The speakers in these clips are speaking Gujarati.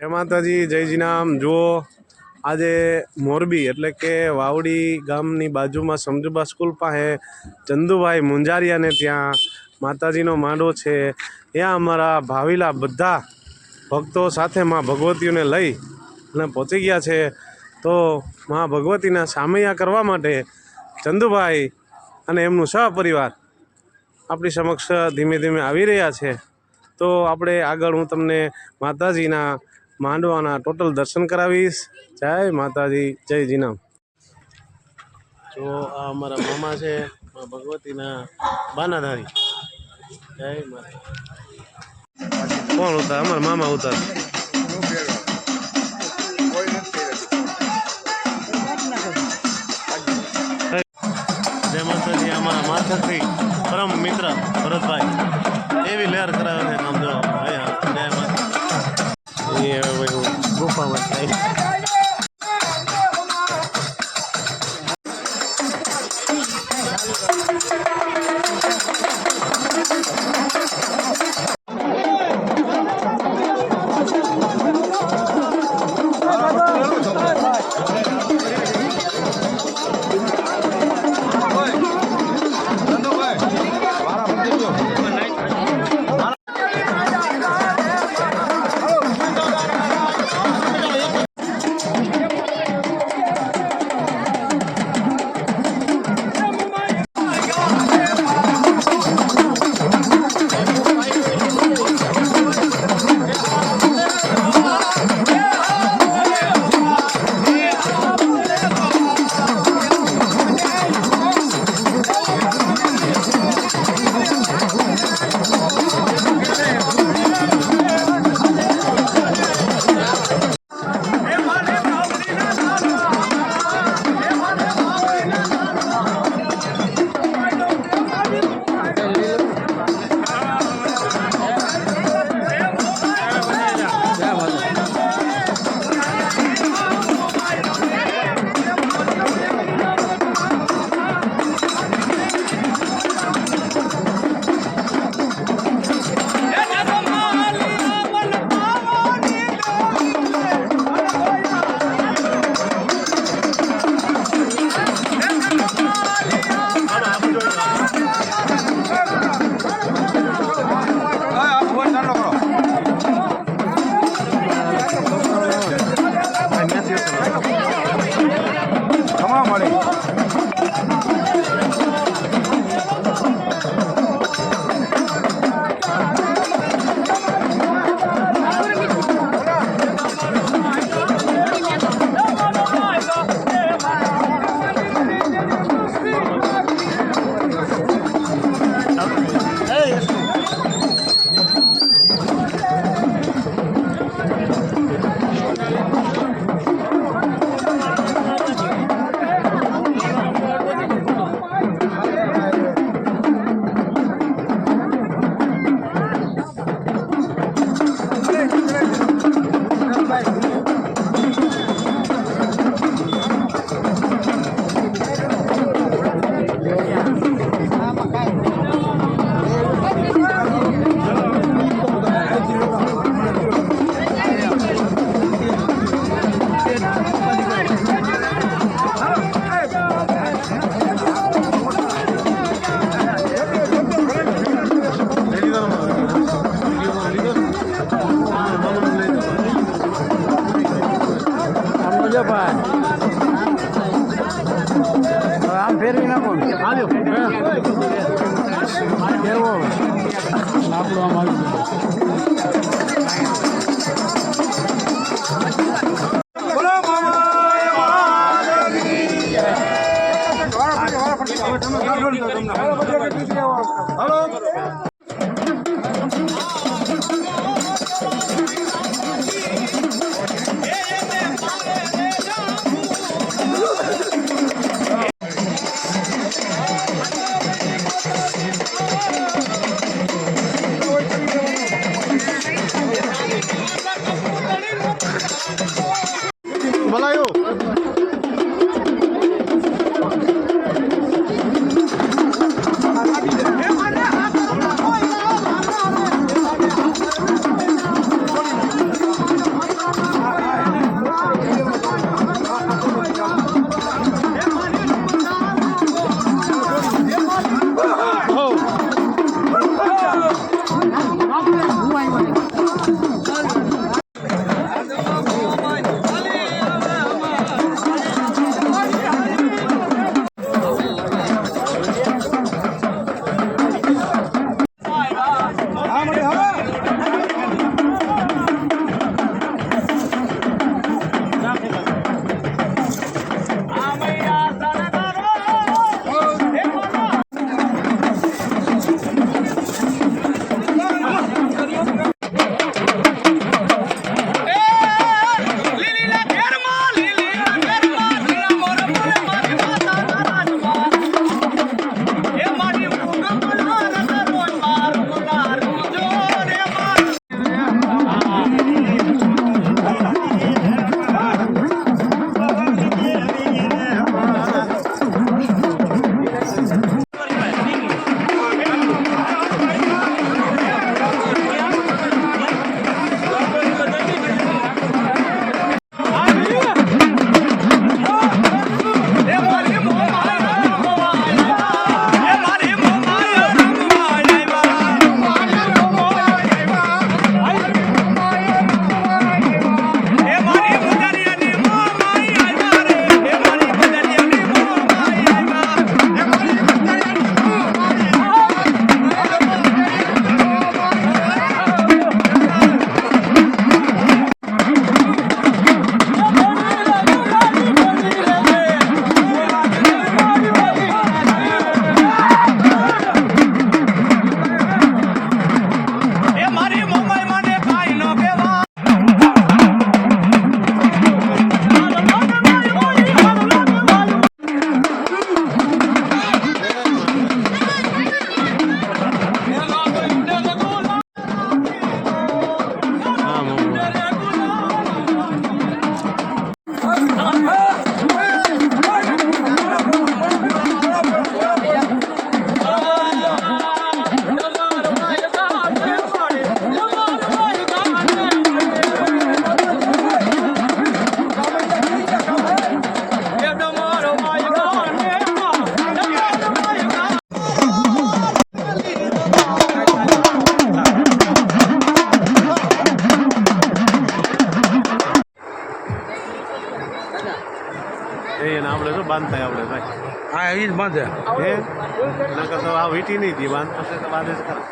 જય માતાજી, જય જીનામ જુઓ, આજે મોરબી એટલે કે વાવડી ગામની બાજુમાં સમજુબા સ્કૂલ પાસે ચંદુભાઈ મુંજારિયાને ત્યાં માતાજીનો માંડો છે. ત્યાં અમારા ભાવિલા બધા ભક્તો સાથે માં ભગવતીઓને લઈ અને પહોંચી ગયા છે. તો માં ભગવતીના સામૈયા કરવા માટે ચંદુભાઈ અને એમનું સહપરિવાર આપણી સમક્ષ ધીમે ધીમે આવી રહ્યા છે. તો આપણે આગળ હું તમને માતાજીના માંડવાના ટોટલ દર્શન કરાવીશ. જય માતાજી, જય જીનામ. જો આ અમારા મામા છે ભગવતીના બાનાધારી. જય માતા કોણ ઉતાર? અમારા મામા ઉતાર. જય માતાજી, અમારા માથાથી પરમ મિત્ર ભરતભાઈ. એવી લહેર કરાવે છે આમ જો અહીંયા. હું ગુફામાં એ જ બાંધે. હે? નકર તો આ વીટી નહીં હતી બાંધતા છે તો બાંધે જ ખરા.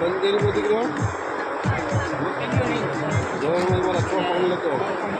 મંદિર બધી ગયો જવાનું મારા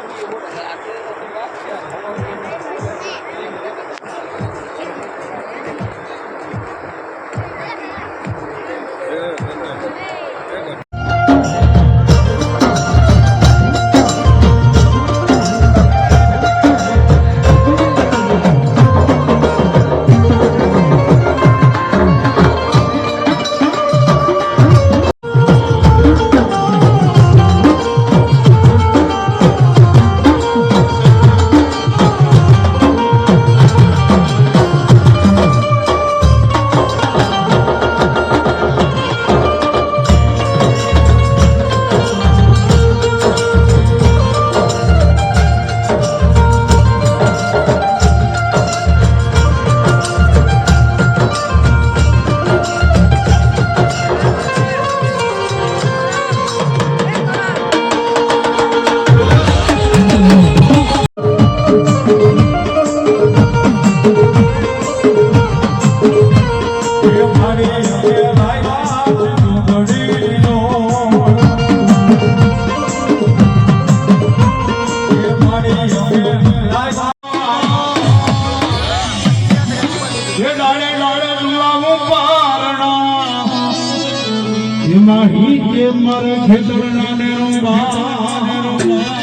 ચોપન લખો મારે ખેતરના ને નહોતા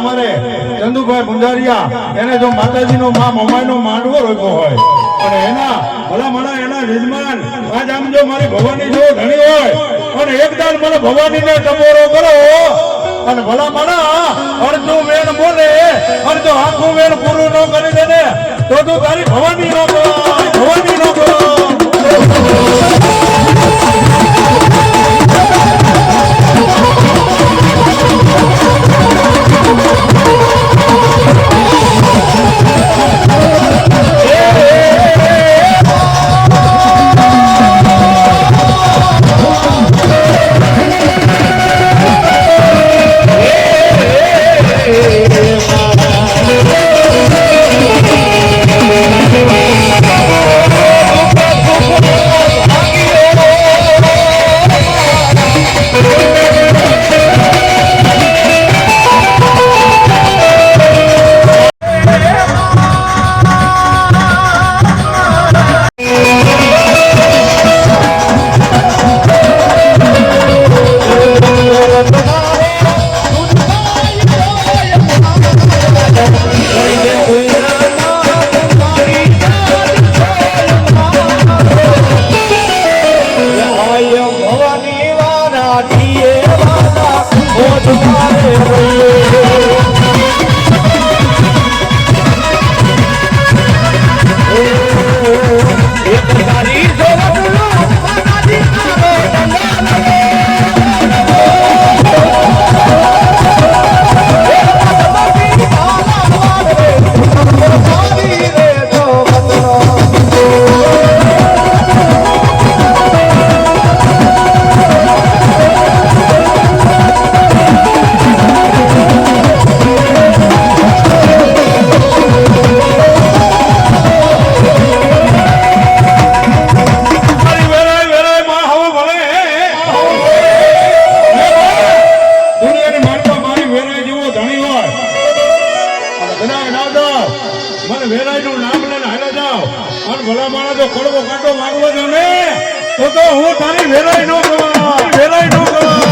માથે આજે મારે ચંદુભાઈ મુંજારિયા એને જો માતાજીનો મા મમાઈનો માંડવો રોક્યો હોય. અને એના ભલા મણા એના યજમાન, આજ આમ જો મારી ભવાની જો ધણી હોય, અને એકદાન મને ભવાનીને ટપોરો કરો. અને ભલા મણા અડધું વેણ બોલે અડધું આખું વેણ પૂરું ન કરી દે તો તું તારી ભવાની નો ભવાની નો Thank you. વેરાયનું નામ લઈને હાલે જાઓ. અને ભલા માણસ જો કડવો કાંટો માંગવો છો ને? તો તો હું તારી વેરાય નો કરવા વેરાય નો કરવા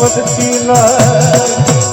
ભક્તિના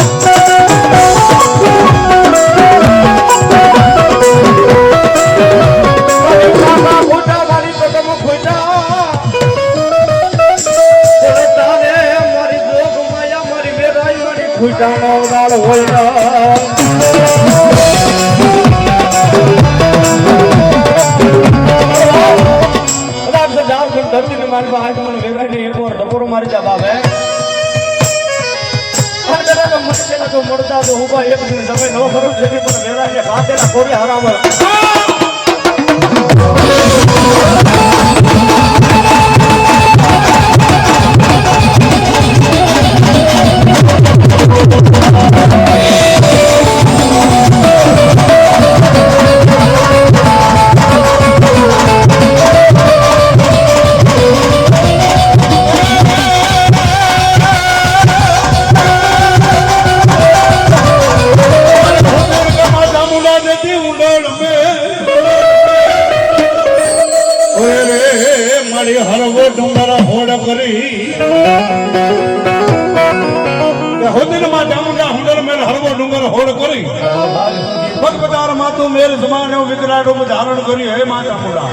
મળતા તો ઊભા એક દિન તમે ન કરો જેથી પણ વેરાય ખાતે કોરી હરામ કે હોદિનમાં ચામુંડા હુંડર મેલ હરવો ડુંગર હોડ કરી. પધાર માતું મેલ સમાનો વિકરાટો ધારણ કરી હે માં ચામુંડા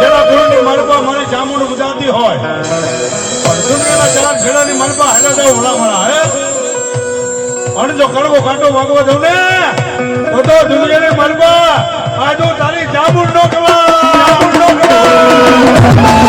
જેના ગુણની મનપા મારી ચામુંડ ગુજરાતી હોય. દુનિયાના ચાર છેડાની મનપા હેલો જાવ ભલા મળા હે? અને જો કડવો કાંટો વાગવા દઉં ને તો દુનિયાની મરબા આજો તારી ચામુંડ નો કવા ચામુંડ નો કવા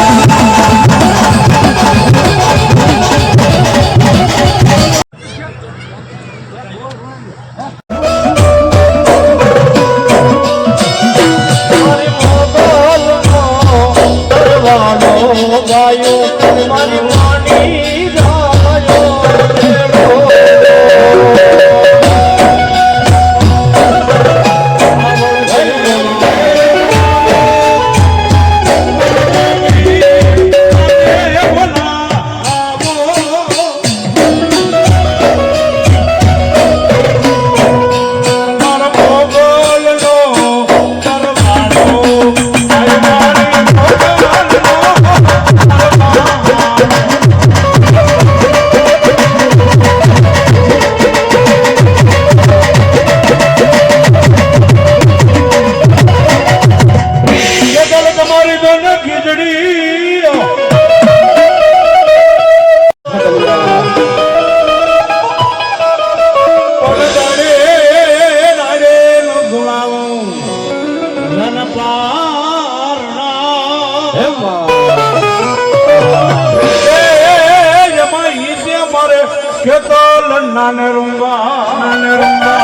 Shetalan Nanarumba Nanarumba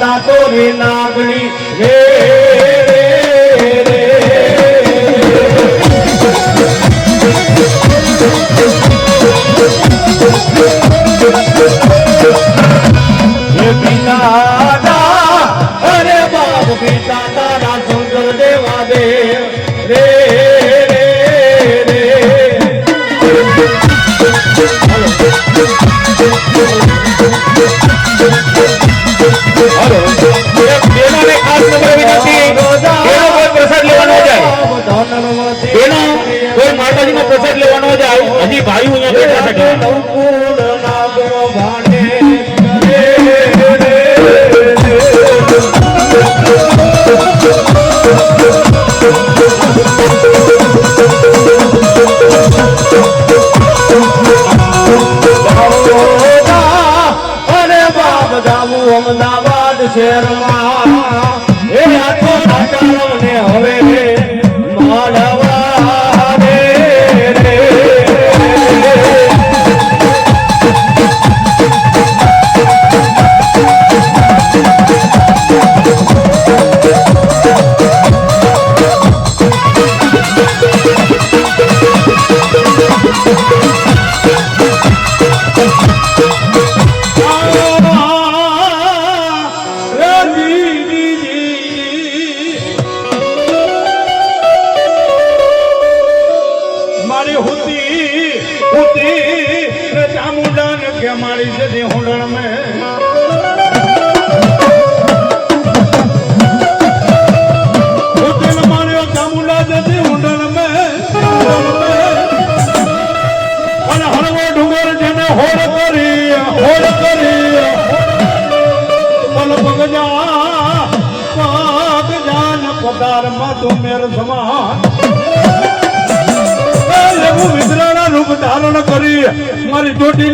માતા નાગણી રે રે રે અરે બાપ પિતા તારા સુંદર દેવા દેવ રે I don't.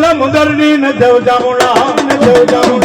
ಲ ಮುದರ್ನಿ ನ ಜವ ಜಾಮುಣ ನ ಜವ ಜಾಮುಣ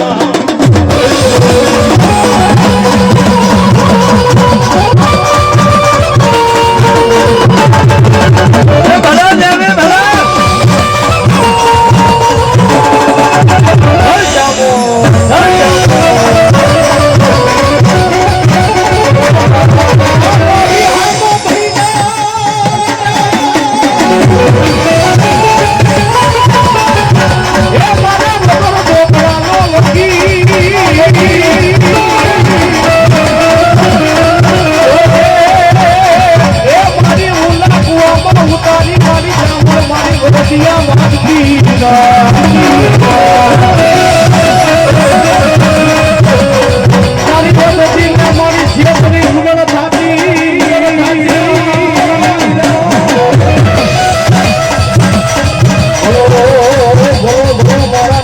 રશિયા માગતી મારી પદ્ધતિ મારી જીવનની સુગણ થાપી મારા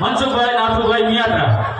મનસુખભાઈ નાથુભાઈ મિયાત્રા.